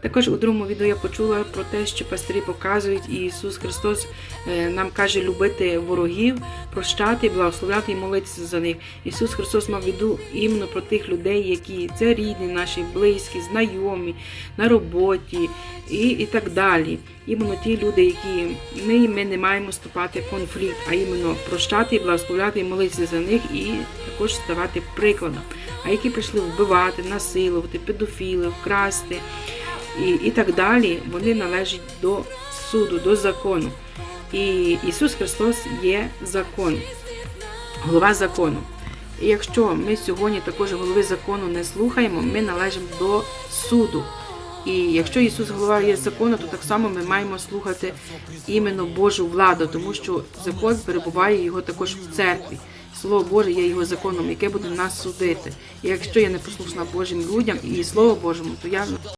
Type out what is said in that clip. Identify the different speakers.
Speaker 1: Також у другому відео я почула про те, що пастирі показують, і Ісус Христос е, нам каже любити ворогів, прощати, благословляти і молитися за них. Ісус Христос мав в виду іменно про тих людей, які це рідні, наші близькі, знайомі, на роботі і, і так далі. Іменно ті люди, які ми, ми не маємо вступати в конфлікт, а іменно прощати, благословляти і молитися за них, і також ставати прикладом. А які прийшли вбивати, насилувати, педофіли, вкрасти і, і так далі, вони належать до суду, до закону. І Ісус Христос є закон, голова закону. І якщо ми сьогодні також голови закону не слухаємо, ми належимо до суду. І якщо Ісус голова є закону, то так само ми маємо слухати іменно Божу владу, тому що закон перебуває його також в церкві. Слово Боже є його законом, яке буде нас судити. І якщо я не послушна Божим людям і Слову Божому, то я